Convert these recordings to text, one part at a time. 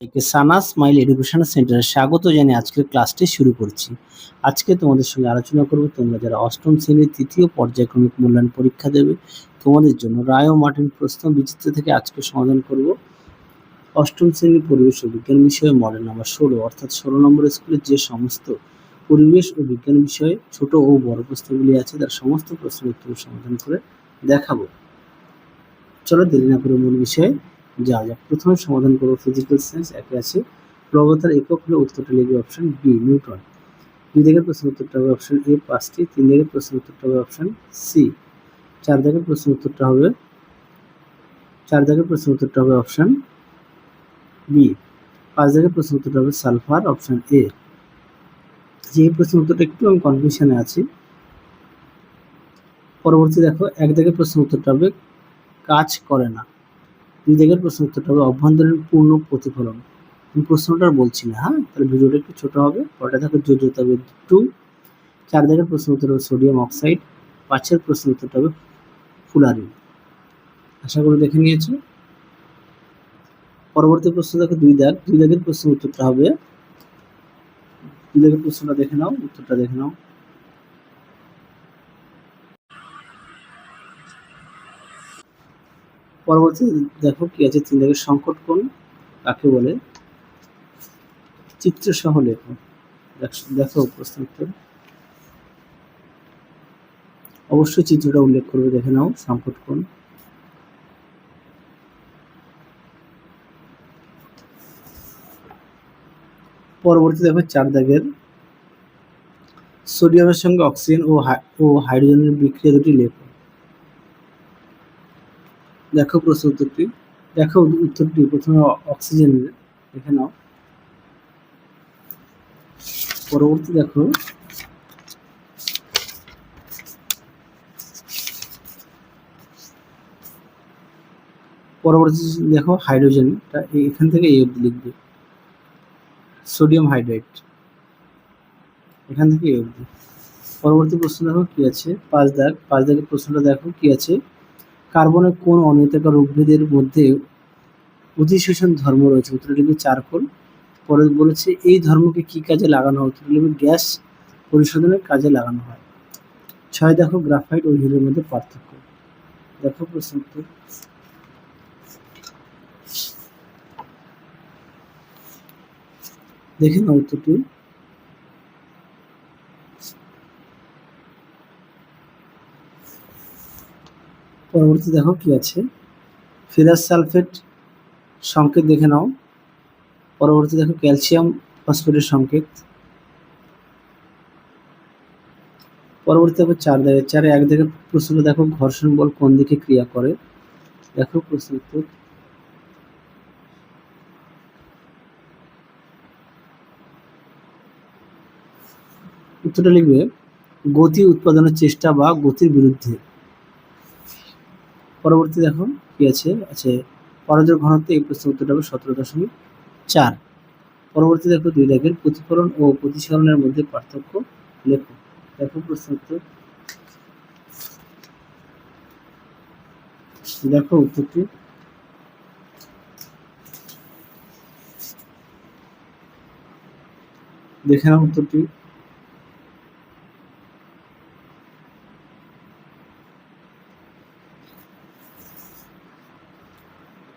একে সানা smile education সেন্টারে স্বাগত জানিয়ে আজকের ক্লাসটি শুরু করছি। আজকে তোমাদের সঙ্গে আলোচনা করব, তোমরা যারা অষ্টম শ্রেণির তৃতীয় পর্যায়ক্রমিক মূল্যায়ন পরীক্ষা দেবে, তোমাদের জন্য রায় ও মার্টিন প্রশ্ন বিচিত্র থেকে আজকে সমাধান করব। অষ্টম শ্রেণির পরিবেশ ও বিজ্ঞান বিষয়ে মডেল নাম্বার ষোলো, অর্থাৎ ষোলো নম্বর স্কুলের যে সমস্ত পরিবেশ ও বিজ্ঞান বিষয়ে ছোট ও বড় প্রশ্নগুলি আছে, তার সমস্ত প্রশ্নের উত্তর সমাধান করে দেখাবো। চলো দেরি না করে মূল বিষয়ে যা যাক প্রথমে সমাধান করব ফিজিক্যাল সায়েন্স একে আছে প্রবতার একক হলো উত্তরটা লিখবে অপশন বি নিউটন দুই দিকের প্রশ্ন উত্তরটা হবে অপশন এ পাঁচটি তিন দিকের প্রশ্ন উত্তরটা হবে অপশন সি চার দিকের প্রশ্ন উত্তরটা হবে, চার দিকের প্রশ্ন উত্তরটা হবে অপশন বি পাঁচ দিকের প্রশ্ন উত্তরটা হবে সালফার অপশন এ যে প্রশ্ন উত্তরটা একটু আমি কনফিউশনে আছি, পরবর্তী দেখো, এক দিকের প্রশ্ন উত্তরটা হবে, কাজ করে না। দুই দিকের প্রশ্ন উত্তরটা হবে অভ্যন্তরীণ পূর্ণ প্রতিফলন। আমি প্রশ্নটা বলছি না হ্যাঁ? তাহলে ভিডিওটা একটু ছোটো হবে। পরটা দেখো যোজ্যতা হবে টু চার দিকের প্রশ্ন উত্তর হবে সোডিয়াম অক্সাইড, পাঁচের প্রশ্ন উত্তরটা হবে ফুলারিন। আশা করি দেখে নিয়েছো। পরবর্তী প্রশ্ন দেখো দুই দাগ। দুই দাগের প্রশ্ন উত্তরটা হবে, দুই দাগের প্রশ্নটা দেখে নাও, উত্তরটা দেখে নাও। পরবর্তী দেখো কি আছে তিন দাগের সংকট কোণ কাকে বলে? চিত্র সহ লেখো। দেখ- দেখো উত্তর অবশ্যই চিত্রটা উল্লেখ করবে, দেখে নাও, সংকট কোণ। পরবর্তী দেখো চার দাগের। সোডিয়ামের সঙ্গে অক্সিজেন ও ও হাইড্রোজেনের বিক্রিয়া দুটি লেখো। দেখো প্রশ্ন উত্তরটি। দেখো উত্তরটি, প্রথমে অ- অক্সিজেনের দেখে নাও। পরবর্তী দেখো। পরবর্তী দেখো হাইড্রোজেনটা এখান থেকে এই অবধি লিখবে। সোডিয়াম হাইড্রেট এখান থেকে এই অবধি। পরবর্তী প্রশ্ন দেখো কি আছে? পাঁচ দাগ, পাঁচ দাগের প্রশ্নটা দেখো কি আছে? কার্বনের কোন অনিয়তাকার উদ্ভিদের মধ্যে অধিশোষণ ধর্ম রয়েছে উত্তর লিখবে চারকোল পরে বলেছে, এই ধর্মকে কি কাজে লাগানো হয়? উত্তর লিখবে গ্যাস পরিশোধনের কাজে লাগানো হয়। ছয়, দেখো, গ্রাফাইট ও হিরের মধ্যে পার্থক্য। দেখো প্রশ্ন দেখে নাও উত্তরটি। পরবর্তী দেখো কি আছে? ফেরাস সালফেট সংকেত দেখে নাও। পরবর্তী দেখো ক্যালসিয়াম ফসফেটের সংকেত। পরবর্তী দেখো চার দাগে চারে এক দিকে প্রশ্ন দেখো ঘর্ষণ বল কোন দিকে ক্রিয়া করে? দেখো প্রশ্ন উত্তর। উত্তরটা লিখবে, গতি উৎপাদনের চেষ্টা বা গতির বিরুদ্ধে। পরবর্তী দেখো কি আছে? আছে পরাজয় ঘনত্ব এই প্রশ্ন উত্তরটা হবে সতেরো দশমিক চার। পরবর্তী দেখো দুই দাগের প্রতিফলন ও প্রতিসরণের মধ্যে পার্থক্য লেখো। দেখো প্রশ্ন উত্তর। দেখো উত্তরটি। দেখে নাও উত্তরটি।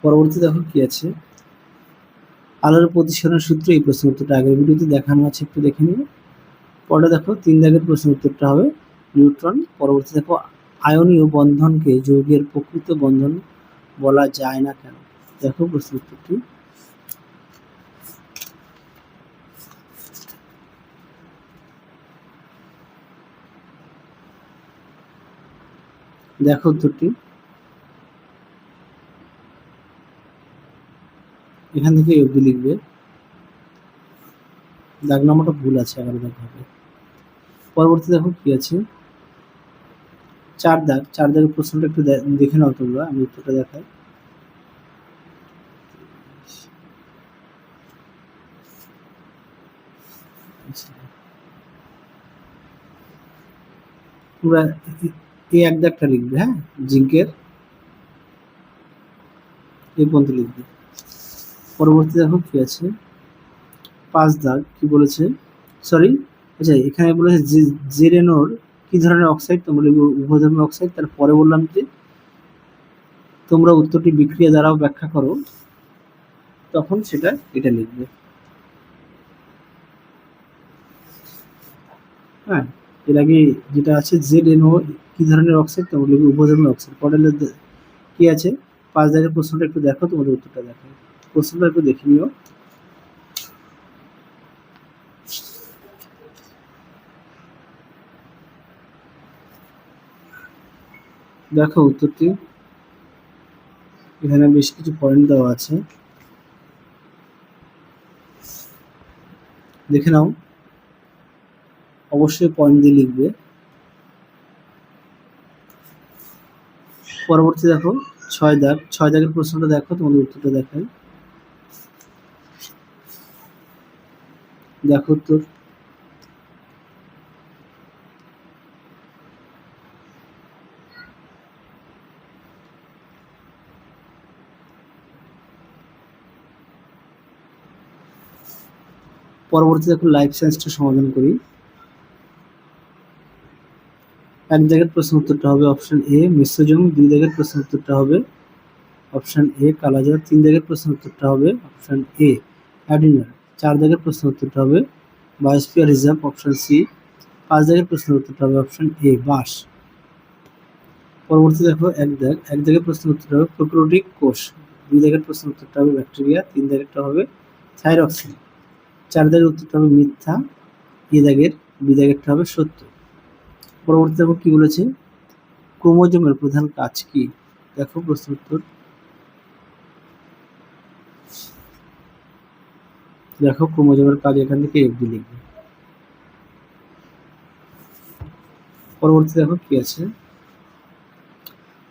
পরবর্তী দেখো কি আছে? আলোর প্রতিসরণ সূত্র, এই প্রশ্ন উত্তরটা আগের ভিডিওতে দেখানো আছে, একটু দেখে নিও। পরে দেখো, তিন দাগের প্রশ্ন উত্তরটা হবে, নিউট্রন। পরবর্তী দেখো, আয়নীয় বন্ধনকে যৌগের প্রকৃত বন্ধন বলা যায় না কেন? দেখো প্রশ্ন উত্তরটি। দেখো উত্তরটি। এখান থেকে এই অবধি লিখবে। দাগ নাম্বারটা ভুল আছে এগারো দাগ হবে পরবর্তী দেখো কি আছে? চার দাগ চার দাগের প্রশ্নটা একটু দেখে নাও তোমরা, আমি উত্তরটা দেখাই। তোমরা এই এক দাগটা লিখবে হ্যাঁ? জিঙ্কের। এই পর্যন্ত লিখবে। পরবর্তী দেখো কি আছে? পাঁচ দাগ, কি বলেছে? সরি আচ্ছা এখানে বলেছে জেরেনোর কি ধরনের অক্সাইড তোমরা লিখবে উভয় ধরনের অক্সাইড তারপরে বললাম যে, তোমরা উত্তরটি বিক্রিয়া দ্বারাও ব্যাখ্যা করো। তখন সেটা এটা লিখবে। হ্যাঁ এর আগে যেটা আছে জেড এনও কি ধরনের অক্সাইড তোমরা লিখবে উভয় ধরনের অক্সাইড পরে কি আছে? পাঁচ দাগের প্রশ্নটা একটু দেখো, তোমাদের উত্তরটা দেখো প্রশ্নটা একটু দেখে নিও। দেখো উত্তরটি। এখানে বেশ কিছু পয়েন্ট দেওয়া আছে। দেখে নাও। অবশ্যই পয়েন্ট দিয়ে লিখবে। পরবর্তী দেখো, ছয় দাগ। ছয় দাগের প্রশ্নটা দেখো, তোমাদের উত্তরটা দেখায় দেখো উত্তর পরবর্তী দেখো লাইফ সায়েন্সটা সমাধান করি। এক জায়গার প্রশ্ন উত্তরটা হবে অপশন এ মিশ্রজম। দুই জায়গার প্রশ্ন উত্তরটা হবে অপশন এ কালাজার তিন জায়গার প্রশ্ন উত্তরটা হবে অপশন এ অ্যাডিনার। চার জায়গার প্রশ্ন উত্তরটা হবে বায়োস্ফিয়ার রিজার্ভ অপশন সি পাঁচ জায়গার প্রশ্ন উত্তরটা হবে অপশন এ বাস। পরবর্তী দেখো এক দাগ, এক জায়গায় প্রশ্ন উত্তরটা হবে প্রোক্রোটিক কোষ, দুই জায়গার প্রশ্ন উত্তরটা হবে ব্যাকটেরিয়া, তিন জায়গাটা হবে থাইরক্সিন। চার দাগের উত্তরটা হবে মিথ্যা, এ দাগের, বি দাগেরটা হবে সত্য। পরবর্তী দেখো কি বলেছে? ক্রোমোজোমের প্রধান কাজ কি? দেখো প্রশ্ন উত্তর দেখো ক্রোমোজোমের কাজ এখান থেকে এফডি লিখবে। পরবর্তী দেখো কি আছে?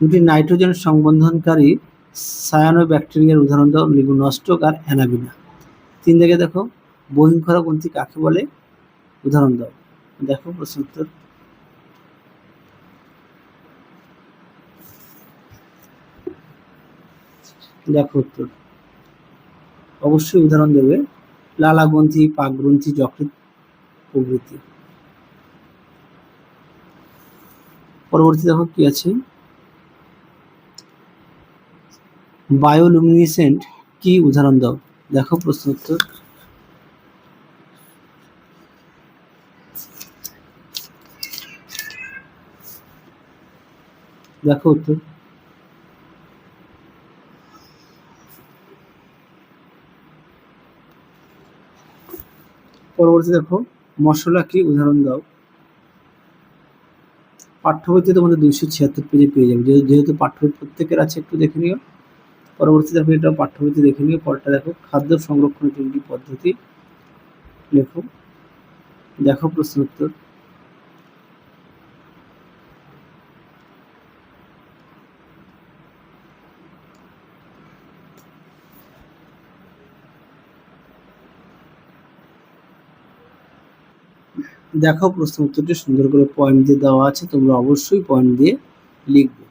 দুটি নাইট্রোজেন সংবন্ধনকারী সায়ানো ব্যাকটেরিয়ার উদাহরণ দাও লিখব নস্টক আর অ্যানাবিনা। তিন দিকে দেখো বহিংখরা গ্রন্থি কাকে বলে? উদাহরণ দাও। দেখো প্রশ্ন উত্তর। দেখো উত্তর। অবশ্যই উদাহরণ দেবে। লালা গ্রন্থি পাক গ্রন্থি যকৃত প্রভৃতি। পরবর্তী দেখো কি আছে? বায়োলুমিনেসেন্ট কি উদাহরণ দাও? দেখো প্রশ্ন উত্তর। দেখো উত্তর। পরবর্তী দেখো, মশলা কি উদাহরণ দাও। পাঠ্যবইতে তোমাদের দুইশো ছিয়াত্তর পেজে পেয়ে যাবে। যেহেতু পাঠ্যবই প্রত্যেকের আছে, একটু দেখে নিও। পরবর্তী দেখো এটা পাঠ্যবইতে দেখে নিও। পরটা দেখো, খাদ্য সংরক্ষণের তিনটি পদ্ধতি। লেখো। দেখো প্রশ্ন উত্তর। দেখো প্রশ্ন উত্তরটি, সুন্দর করে পয়েন্ট দিয়ে দেওয়া আছে, তোমরা অবশ্যই পয়েন্ট দিয়ে লিখবে।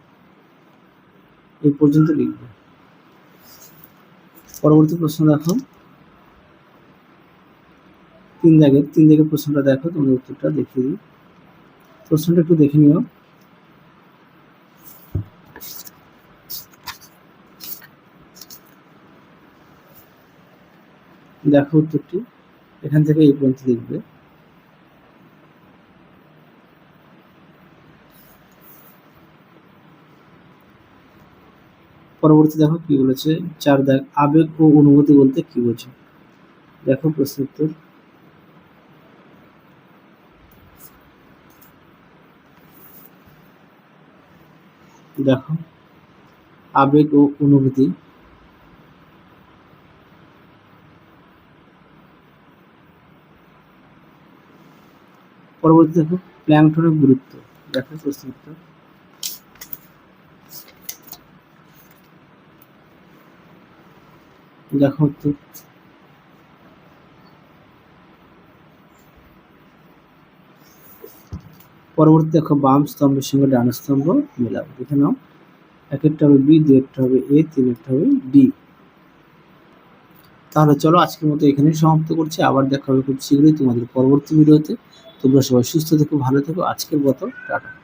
এই পর্যন্ত লিখবে। পরবর্তী প্রশ্ন দেখো। তিন দাগের তিন দাগের প্রশ্নটা দেখো, তোমরা উত্তরটা দেখিয়ে দিই প্রশ্নটা একটু দেখে নিও। দেখো উত্তরটি, এখান থেকে এই পর্যন্ত লিখবে। পরবর্তী দেখো কি বলেছে? চার দেখ আবেগ ও অনুভূতি বলতে কি বোঝো? দেখো প্রশ্ন উত্তর। দেখো, আবেগ ও অনুভূতি। পরবর্তী দেখো, প্ল্যাংটনের গুরুত্ব। দেখো প্রশ্ন উত্তর। দেখো তো। পরবর্তী দেখো, বাম স্তম্ভের সঙ্গে ডান স্তম্ভ মেলাবো। দেখে নাও। এক একটা হবে বি দু একটা হবে এ তিন একটা হবে ডি তাহলে চলো, আজকের মতো এখানেই সমাপ্ত করছি। আবার দেখা হবে খুব শীঘ্রই তোমাদের পরবর্তী ভিডিওতে। তোমরা সবাই সুস্থ থেকো, ভালো থেকো। আজকের মতো টাটা।